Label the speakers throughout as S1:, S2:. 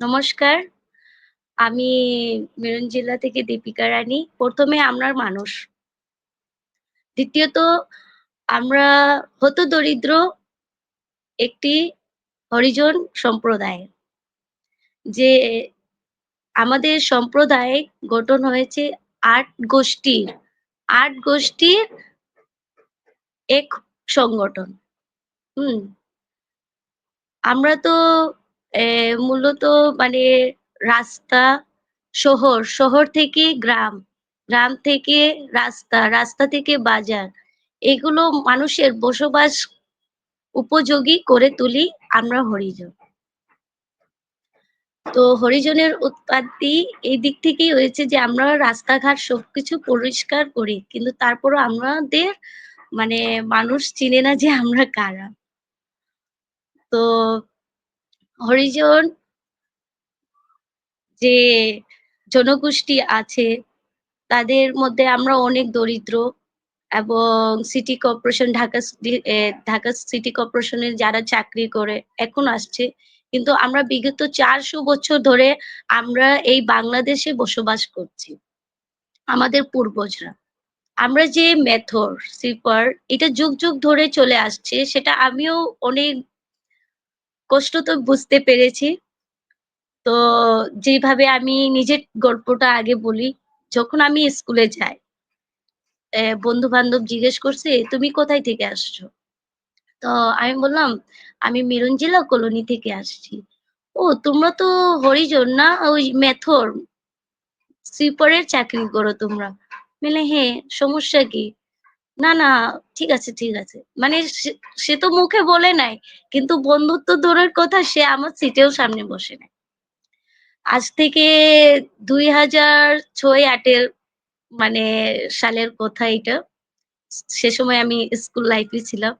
S1: নমস্কার। আমি মেরুন জেলা থেকে দীপিকা রানী। ১ম এ আমরা মানুষ। দ্বিতীয়ত, আমরা হত দরিদ্র একটি হরিজন সম্প্রদায়। যে আমাদের সম্প্রদায় গঠন হয়েছে আট গোষ্ঠীর। আট গোষ্ঠীর এক সংগঠন। হুম? আমরা তো মূলত মানে রাস্তা, শহর, শহর থেকে গ্রাম, গ্রাম থেকে রাস্তা, রাস্তা থেকে বাজার। এগুলো মানুষের বসবাস উপযোগী করে তুলি আমরা হরিজন। তো হরিজনের উৎপত্তি এই দিক থেকেই হয়েছে যে আমরা রাস্তাঘাট সবকিছু পরিষ্কার করি। কিন্তু তারপরও আমাদের মানে মানুষ চিনে না যে আমরা কারা। তো হরিজন যে জনগোষ্ঠী আছে তাদের মধ্যে আমরা অনেক দরিদ্র এবং city corporation Dhaka Dhaka city কর্পোরেশনের যারা চাকরি করে এখন আসছে। কিন্তু আমরা বিগত ৪০০ বছর ধরে আমরা এই বাংলাদেশে বসবাস করছি। আমাদের পূর্বজরা। আমরা যে মেথর, স্লিপার এটা যুগ, যুগ ধরে চলে আসছে সেটা আমিও অনেক কষ্ট তো বুঝতে পেরেছি। তো যেভাবে আমি নিজের গল্পটা আগে বলি, যখন আমি স্কুলে যাই এ বন্ধু-বান্ধব জিজ্ঞেস করছে, "তুমি কোথায় থেকে আসছো?" তো আমি বললাম, "আমি মেরুন জেলা কলোনি থেকে আসছি।" "ও তোমরা তো হরিজন না? ওই মেথর সুইপারের চাকরি করো তোমরা?" মানে "হ্যাঁ, সমস্যা কি?" "না, না, ঠিক আছে, ঠিক আছে।" মানে সে তো মুখে বলে নাই। কিন্তু বন্ধুত্ব দূরের কথা সে আমার সিটেও সামনে বসে নাই। আজ থেকে দুই হাজার ছয় আটের মানে সালের কথা এটা। সে সময় আমি স্কুল লাইফে ছিলাম।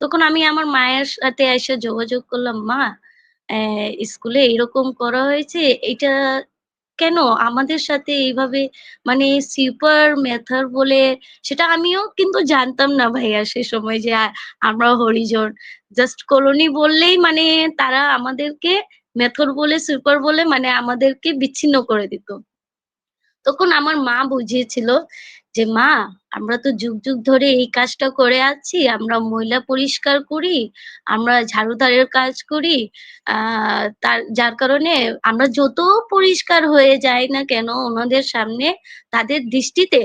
S1: তখন আমি আমার মায়ের সাথে এসে যোগাযোগ করলাম, "মা, স্কুলে এরকম করা হয়েছে। এইটা কেন আমাদের সাথে এইভাবে মানে সুপার মেথার বলে" সেটা আমিও কিন্তু জানতাম না ভাইয়া সে সময় যে আমরা হরিজন। জাস্ট কলোনি বললেই মানে তারা আমাদেরকে মেথর বলে, সুপার বলে মানে আমাদেরকে বিচ্ছিন্ন করে দিত। তখন আমার মা বুঝিয়েছিল যে, "মা, আমরা তো যুগ, যুগ ধরে এই কাজটা করে আছি। আমরা ময়লা পরিষ্কার করি, আমরা ঝাড়ুদারের কাজ করি। তার যার কারণে আমরা যত পরিষ্কার হয়ে যাই না কেন ওনাদের সামনে তাদের দৃষ্টিতে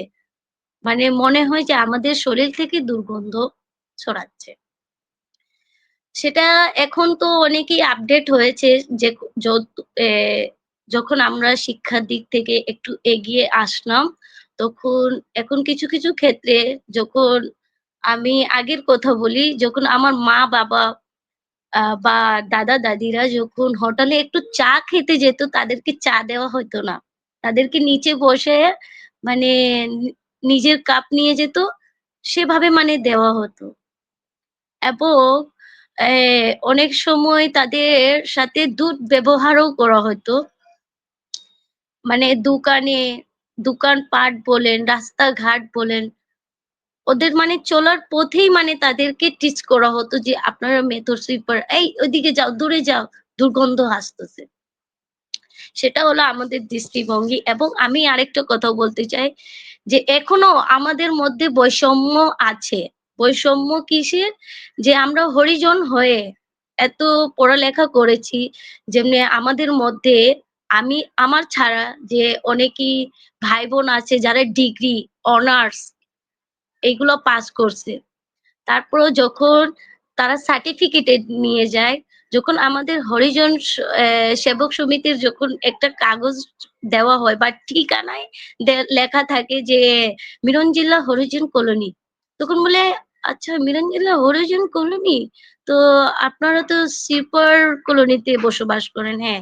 S1: মানে মনে হয় যে আমাদের শরীর থেকে দুর্গন্ধ ছড়াচ্ছে।" সেটা এখন তো অনেকেই আপডেট হয়েছে যে যত যখন আমরা শিক্ষার দিক থেকে একটু এগিয়ে আসলাম, তখন এখন কিছু, কিছু ক্ষেত্রে যখন আমি আগের কথা বলি, যখন আমার মা-বাবা আ বা দাদা-দাদিরা যখন হোটেলে একটু চা খেতে যেত, তাদেরকে চা দেওয়া হতো না। তাদেরকে নিচে বসে মানে নিজের কাপ নিয়ে যেত, সেভাবে মানে দেওয়া হতো। এবং অনেক সময় তাদের সাথে দুর্ব্যবহারও করা হতো। মানে দোকানে, দোকানপাট বলেন, রাস্তাঘাট বলেন, ওদের মানে চলার পথেই মানে তাদেরকে টিচ করা হতো যে, "আপনারা মেথর সুইপার, এই ওইদিকে যাও, দূরে যাও, দুর্গন্ধ আসতেছে।" সেটা হলো আমাদের দৃষ্টিভঙ্গি এবং আমি আরেকটা কথাও বলতে চাই যে, এখনও আমাদের মধ্যে বৈষম্য আছে। বৈষম্য কিসের? যে আমরা হরিজন হয়ে এত পড়ালেখা করেছি, যেমনি আমাদের মধ্যে আমি আমার ছাড়া যে অনেকেই ভাই-বোন আছে যারা ডিগ্রি, অনার্স এগুলো পাস করছে। তারপরেও যখন তারা সার্টিফিকেটেড নিয়ে যায়, যখন আমাদের হরিজন সেবক সমিতির যখন একটা কাগজ দেওয়া হয় বা ঠিকানায় লেখা থাকে যে মিরন জেলা হরিজন কলোনি। তখন বলে, "আচ্ছা মিরন জেলা হরিজন কলোনি? তো আপনারা তো সুইপার কলোনিতে বসবাস করেন।" "হ্যাঁ।"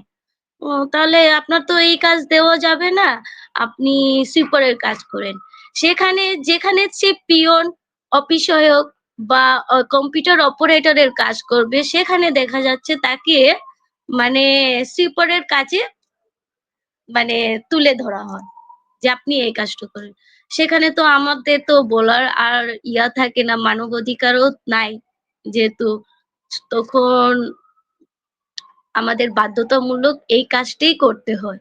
S1: "ও তাহলে আপনার তো এই কাজ দেওয়া যাবে না। আপনি সুইপারের কাজ করেন।" সেখানে যেখানে সে পিয়ন, অফিস সহায়ক বা কম্পিউটার অপারেটরের কাজ করবে, সেখানে দেখা যাচ্ছে তাকে মানে সুইপারের কাজে মানে তুলে ধরা হয়। যে আপনি এই কাজটা করেন। সেখানে তো আমাদের তো বলার আর ইয়া থাকে না, মানবাধিকারও নাই। যেহেতু তখন আমাদের বাধ্যতামূলক এই কাজটাই করতে হয়।